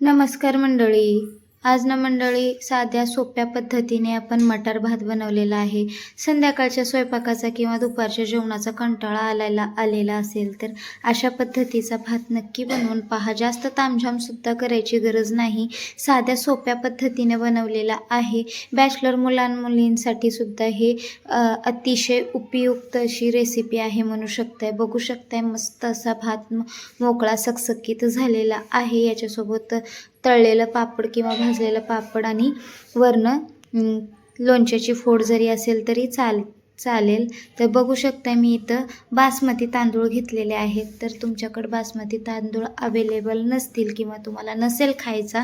नमस्कार मंडळी. आज ना मंडळी साध्या सोप्या पद्धतीने आपण मटार भात बनवलेला आहे. संध्याकाळच्या स्वयंपाकाचा किंवा दुपारच्या जेवणाचा कंटाळा आलायला आलेला असेल तर अशा पद्धतीचा भात नक्की बनवून पहा. जास्त तामझामसुद्धा करायची गरज नाही. साध्या सोप्या पद्धतीने बनवलेला आहे. बॅचलर मुलांमुलींसाठी सुद्धा हे अतिशय उपयुक्त अशी रेसिपी आहे म्हणू शकताय. बघू शकताय मस्त असा भात मोकळा सकसकीत झालेला आहे. याच्यासोबत तळलेलं पापड किंवा भाजलेलं पापड आणि वरनं लोणच्याची फोड जरी असेल तरी चाल चालेल. तर बघू शकता मी इथं बासमती तांदूळ घेतलेले आहेत. तर तुमच्याकडं बासमती तांदूळ अवेलेबल नसतील किंवा तुम्हाला नसेल खायचा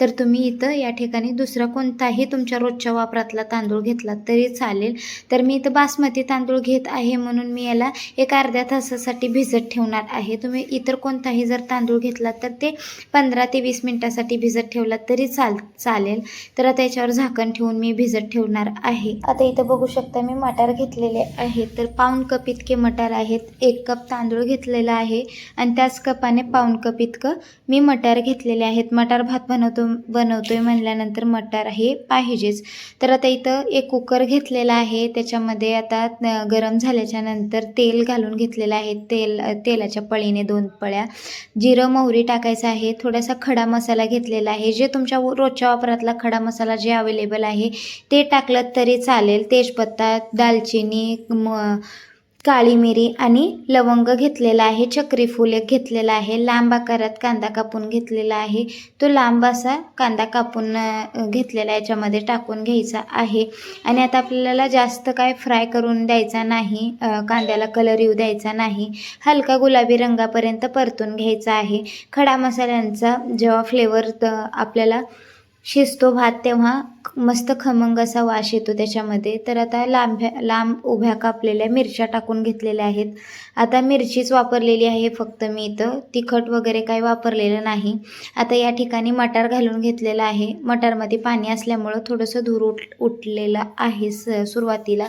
तर तुम्ही इथं या ठिकाणी दुसरा कोणताही तुमच्या रोजच्या वापरातला तांदूळ घेतला तरी चालेल. तर मी इथं बासमती तांदूळ घेत आहे म्हणून मी याला एक अर्ध्या तासासाठी भिजत ठेवणार आहे. तुम्ही इतर कोणताही जर तांदूळ घेतला तर ते पंधरा ते वीस मिनटासाठी भिजत ठेवला तरी चाल चालेल. तर आता याच्यावर झाकण ठेवून मी भिजत ठेवणार आहे. आता इथं बघू शकता मी मटार घेतलेले आहेत तर पाऊण कप इतके मटार आहेत. एक कप तांदूळ घेतलेला आहे. आणि त्याच कपाने पाऊण कप इतकं मी मटार घेतलेले आहेत. मटार भात बनवतो बनवतोय म्हणल्यानंतर मटार हे पाहिजेच. तर आता इथं एक कुकर घेतलेला आहे. त्याच्यामध्ये आता गरम झाल्याच्यानंतर तेल घालून घेतलेलं आहे. तेल तेलाच्या पळीने दोन पळ्या. जिरं मोहरी टाकायचं आहे. थोडासा खडा मसाला घेतलेला आहे. जे तुमच्या रोजच्या वापरातला खडा मसाला जे अवेलेबल आहे ते टाकलं तरी चालेल. तेजपत्ता दालचिनी म काळी मिरी आणि लवंग घेतलेला आहे चक्रीफूल एक घेतलेला आहे लांब आकारात कांदा कापून घेतलेला आहे. तो लांब असा कांदा कापून घेतलेला याच्यामध्ये टाकून घ्यायचा आहे. आणि आता आपल्याला जास्त काय फ्राय करून द्यायचा नाही कांद्याला कलर येऊ द्यायचा नाही. हलका गुलाबी रंगापर्यंत परतून घ्यायचा आहे. खडा मसाल्यांचा जेव्हा फ्लेवर आपल्याला शिजतो भात तेव्हा मस्त खमंग असा वास येतो त्याच्यामध्ये. तर आता लांब्या लांब उभ्या कापलेल्या मिरच्या टाकून घेतलेल्या आहेत. आता मिरचीच वापरलेली आहे फक्त मी इथं. तिखट वगैरे काही वापरलेलं नाही. आता या ठिकाणी मटार घालून घेतलेलं आहे. मटारमध्ये पाणी असल्यामुळं थोडंसं धूर उठ उठलेलं आहे स सुरुवातीला.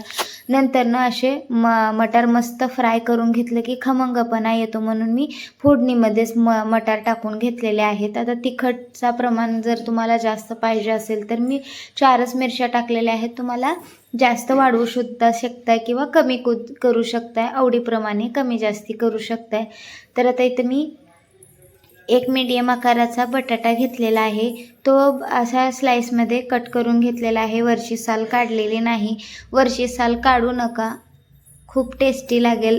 नंतरनं असे म मटार मस्त फ्राय करून घेतलं की खमंगपणा येतो म्हणून मी फोडणीमध्येच म मटार टाकून घेतलेले आहेत. आता तिखटचा प्रमाण जर तुम्हाला जास्त पाहिजे असेल तर मी चारच मिरच्या टाकलेल्या आहेत. तुम्हाला जास्त वाढवू सुद्धा शकताय किंवा कमी कु करू शकताय. आवडीप्रमाणे कमी जास्ती करू शकताय. तर आता इथं मी एक मीडियम आकाराचा बटाटा घेतलेला आहे. तो असा स्लाईसमध्ये कट करून घेतलेला आहे. वरची साल काढलेली नाही. वरची साल काढू नका. खूप टेस्टी लागेल.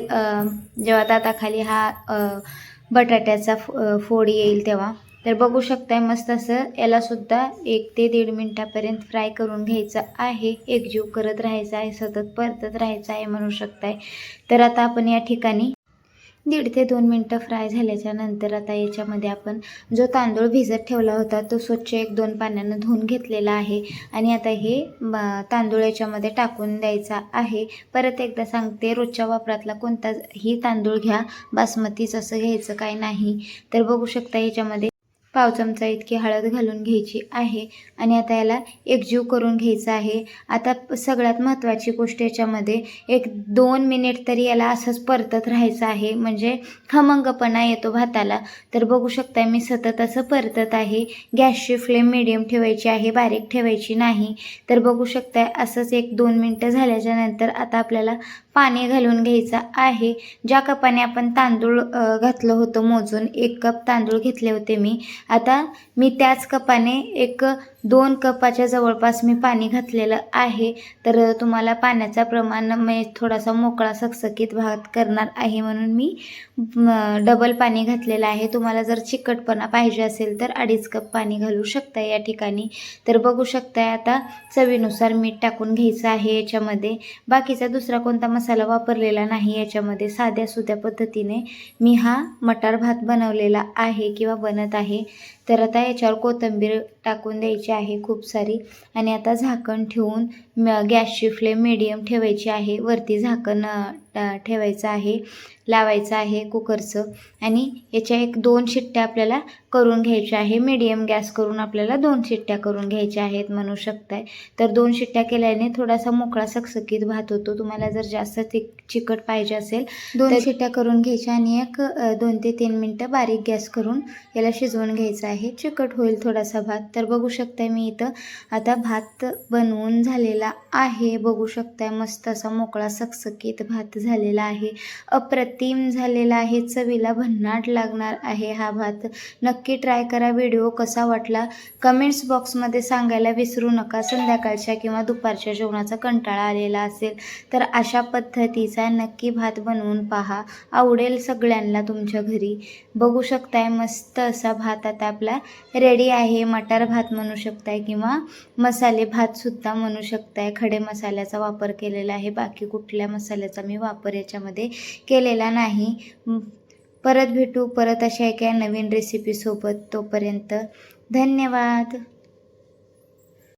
जेव्हा दाताखाली हा बटाट्याचा फो फोड येईल तेव्हा. तर बघू शकताय मस्त असं यालासुद्धा एक ते दीड मिनटापर्यंत फ्राय करून घ्यायचं आहे. एकजीव करत राहायचं आहे सतत परतत राहायचं आहे म्हणू शकताय. तर आता आपण या ठिकाणी दीड ते दोन मिनटं फ्राय झाल्याच्यानंतर आता याच्यामध्ये आपण जो तांदूळ भिजत ठेवला होता तो स्वच्छ एक दोन पाण्यानं धुवून घेतलेला आहे. आणि आता हे तांदूळ याच्यामध्ये टाकून द्यायचा आहे. परत एकदा सांगते रोजच्या वापरातला कोणताही तांदूळ घ्या बासमतीच असं घ्यायचं काय नाही. तर बघू शकता याच्यामध्ये पाव चमचा इतकी हळद घालून घ्यायची आहे आणि आता याला एकजीव करून घ्यायचं आहे. आता सगळ्यात महत्त्वाची गोष्ट याच्यामध्ये एक दोन मिनिट तरी याला असंच परतत राहायचं आहे. म्हणजे खमंगपणा येतो भाताला. तर बघू शकता मी सतत असं परतत आहे. गॅसची फ्लेम मिडियम ठेवायची आहे बारीक ठेवायची नाही. तर बघू शकता असंच एक दोन मिनटं झाल्याच्यानंतर आता आपल्याला पाणी घालून घ्यायचं आहे. ज्या कपाने आपण तांदूळ घातलं होतं मोजून एक कप तांदूळ घेतले होते मी. आता मी त्याच कपाने एक दोन कपाच्या जवळपास मी पाणी घातलेलं आहे. तर तुम्हाला पाण्याचा प्रमाण मी थोडासा मोकळा सकसकीत भात करणार आहे म्हणून मी डबल पाणी घातलेलं आहे. तुम्हाला जर चिकटपणा पाहिजे असेल तर अडीच कप पाणी घालू शकता या ठिकाणी. तर बघू शकताय आता चवीनुसार मीठ टाकून घ्यायचं आहे याच्यामध्ये. बाकीचा दुसरा कोणता मसाला वापरलेला नाही याच्यामध्ये साध्या सुध्या पद्धतीने मी हा मटार भात बनवलेला आहे किंवा बनत आहे. तर आता याच्यावर कोथिंबीर टाकून द्यायची आहे खूप सारी. आणि आता झाकण ठेवून गॅसची फ्लेम मिडियम ठेवायची आहे. वरती झाकण ठेवायचं आहे. लावायचं आहे कुकरचं. आणि याच्या एक दोन शिट्ट्या आपल्याला करून घ्यायच्या आहे. मीडियम गॅस करून आपल्याला दोन शिट्ट्या करून घ्यायच्या आहेत म्हणू शकताय. तर दोन शिट्ट्या केल्याने थोडासा मोकळा सकसकीत भात होतो. तुम्हाला जर जास्त तिक चिकट पाहिजे असेल दोन शिट्ट्या करून घ्यायच्या आणि एक दोन ते तीन मिनटं बारीक गॅस करून याला शिजवून घ्यायचं आहे. चिकट होईल थोडासा भात. तर बघू शकताय मी इथं आता भात बनवून झालेला आहे. बघू शकताय मस्त असा मोकळा सकसकीत भात झालेला आहे. अप्रतिम झालेला आहे. चवीला भन्नाट लागणार आहे हा भात. नक्की ट्राय करा. व्हिडिओ कसा वाटला? कमेंट्स बॉक्समध्ये सांगायला विसरू नका. संध्याकाळच्या किंवा दुपारच्या जेवणाचा कंटाळा आलेला असेल तर अशा पद्धतीचा नक्की भात बनवून पहा. आवडेल सगळ्यांना तुमच्या घरी. बघू शकताय मस्त असा भात आता आपला रेडी आहे. मटार भात म्हणू शकताय किंवा मसाले भातसुद्धा म्हणू शकताय. खडे मसाल्याचा वापर केलेला आहे. बाकी कुठल्या मसाल्याचा मी वापर याच्यामध्ये केलेला नाही. परत भेटू परत अशा एका नवीन रेसिपीसोबत तोपर्यंत धन्यवाद.